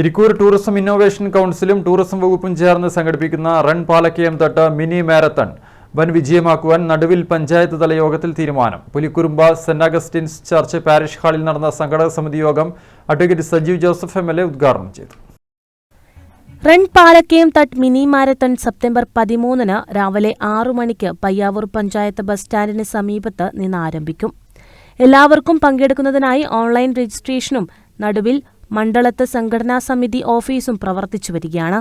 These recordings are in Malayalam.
ഇരിക്കൂർ ടൂറിസം ഇന്നോവേഷൻ കൗൺസിലും ടൂറിസം വകുപ്പും ചേർന്ന് സംഘടിപ്പിക്കുന്ന run Palakkayam Thattu mini marathon വൻ വിജയമാക്കുവാൻ നടുവിൽ പഞ്ചായത്ത് തല യോഗത്തിൽ തീരുമാനം. Pulikkurumba Saint Augustine's church parish ഹാളിൽ നടന്ന സംഘടക സമിതി യോഗം advocate Sajeev Joseph M L ഉദ്ഘാടനം ചെയ്തു. Run Palakkayam Thattu mini marathon September പതിമൂന്നിന് രാവിലെ ആറു മണിക്ക് പയ്യാവൂർ പഞ്ചായത്ത് ബസ് സ്റ്റാൻഡിന് സമീപത്ത് നിന്ന് ആരംഭിക്കും. എല്ലാവർക്കും പങ്കെടുക്കുന്നതിനായി ഓൺലൈൻ രജിസ്ട്രേഷനും നടുവിൽ മണ്ഡലത്ത് സംഘടനാ സമിതി ഓഫീസും പ്രവർത്തിച്ചു വരികയാണ്.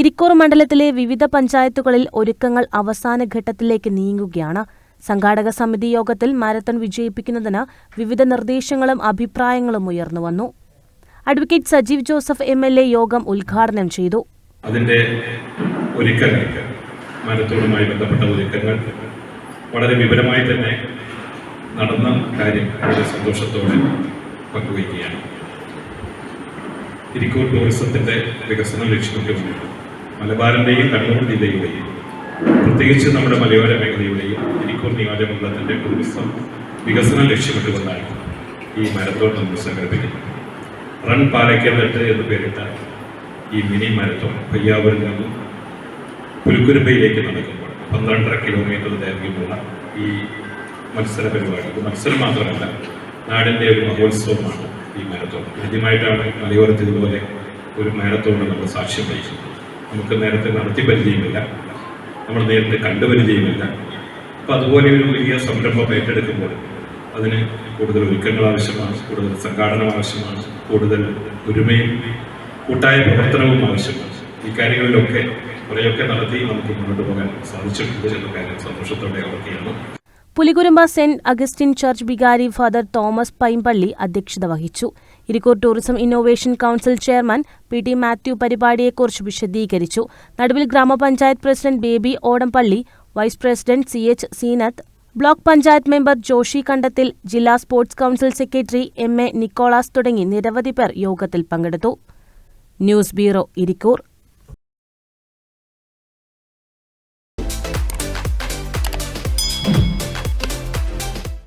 ഇരിക്കൂർ മണ്ഡലത്തിലെ വിവിധ പഞ്ചായത്തുകളിൽ ഒരുക്കങ്ങൾ അവസാന ഘട്ടത്തിലേക്ക് നീങ്ങുകയാണ്. സംഘാടക സമിതി യോഗത്തിൽ മാരത്തൺ വിജയിപ്പിക്കുന്നതിന് വിവിധ നിർദ്ദേശങ്ങളും അഭിപ്രായങ്ങളും ഉയർന്നു വന്നു. Advocate Sajeev Joseph M L A യോഗം ഉദ്ഘാടനം ചെയ്തു. അതിന്റെ ഒരുക്കങ്ങൾ മരത്തോടുമായി ബന്ധപ്പെട്ട ഒരുക്കങ്ങൾ വളരെ വിപുലമായി തന്നെ നടന്ന കാര്യം വളരെ സന്തോഷത്തോടെ പങ്കുവയ്ക്കുകയാണ്. ഇരിക്കൂർ ടൂറിസത്തിന്റെ വികസനം ലക്ഷ്യമിട്ടുണ്ട് മലബാറിന്റെയും കണ്ണൂർ ജില്ലയുടെയും പ്രത്യേകിച്ച് നമ്മുടെ മലയോര മേഖലയുടെയും ഇരിക്കൂർ നിയോജകമണ്ഡലത്തിന്റെ ടൂറിസം വികസനം ലക്ഷ്യമിട്ടുകൊണ്ടാണ് ഈ മാരത്തോൺ നമ്മൾ സംഘടിപ്പിക്കുന്നത്. റൺ പാലക്കൽനെട്ട് എന്ന് പേരിട്ട ഈ മിനി മാരത്തോൺ പയ്യാവൂരിൽ നിന്നും പുലുക്കുരുമ്പയിലേക്ക് നടക്കുമ്പോൾ പന്ത്രണ്ടര കിലോമീറ്റർ ദൈർഘ്യമുള്ള ഈ മത്സര പരിപാടി. മത്സരം മാത്രമല്ല നാടിന്റെ ഒരു മഹോത്സവമാണ്. ഈ മാരത്തോൺ. ആദ്യമായിട്ടാണ് മലയോരത്ത് ഇതുപോലെ ഒരു മാരത്തോണ് നമ്മൾ സാക്ഷ്യം വഹിക്കുന്നത്. നമുക്ക് നേരത്തെ നടത്തി പരിചയമില്ല. നമ്മൾ നേരത്തെ കണ്ടുപരിചയമില്ല അപ്പം അതുപോലെ ഒരു വലിയ സംരംഭം ഏറ്റെടുക്കുമ്പോൾ അതിന് കൂടുതൽ ഒരുക്കങ്ങൾ ആവശ്യമാണ് കൂടുതൽ സംഘാടനം ആവശ്യമാണ് കൂടുതൽ ഒരുമയും കൂട്ടായ പ്രവർത്തനവും ആവശ്യമാണ്. ഈ കാര്യങ്ങളിലൊക്കെ കുറേയൊക്കെ നടത്തി നമുക്ക് മുന്നോട്ട് പോകാൻ സാധിച്ചിട്ടുണ്ട് എന്ന കാര്യം സന്തോഷത്തോടെ ഓർക്കുകയാണ്. പുലികുരുമ്പ സെന്റ് അഗസ്റ്റിൻ ചർച്ച് വികാരി ഫാദർ തോമസ് പൈമ്പള്ളി അധ്യക്ഷത വഹിച്ചു. Irikkur tourism innovation council chairman P T Mathew പരിപാടിയെക്കുറിച്ച് വിശദീകരിച്ചു. നടുവിൽ ഗ്രാമപഞ്ചായത്ത് president Baby Odampally vice president C H Zeenath block panchayat member Joshy Kandathil ജില്ലാ sports council secretary M A Nicholas തുടങ്ങി നിരവധി പേർ യോഗത്തിൽ പങ്കെടുത്തു. News bureau Irikkur.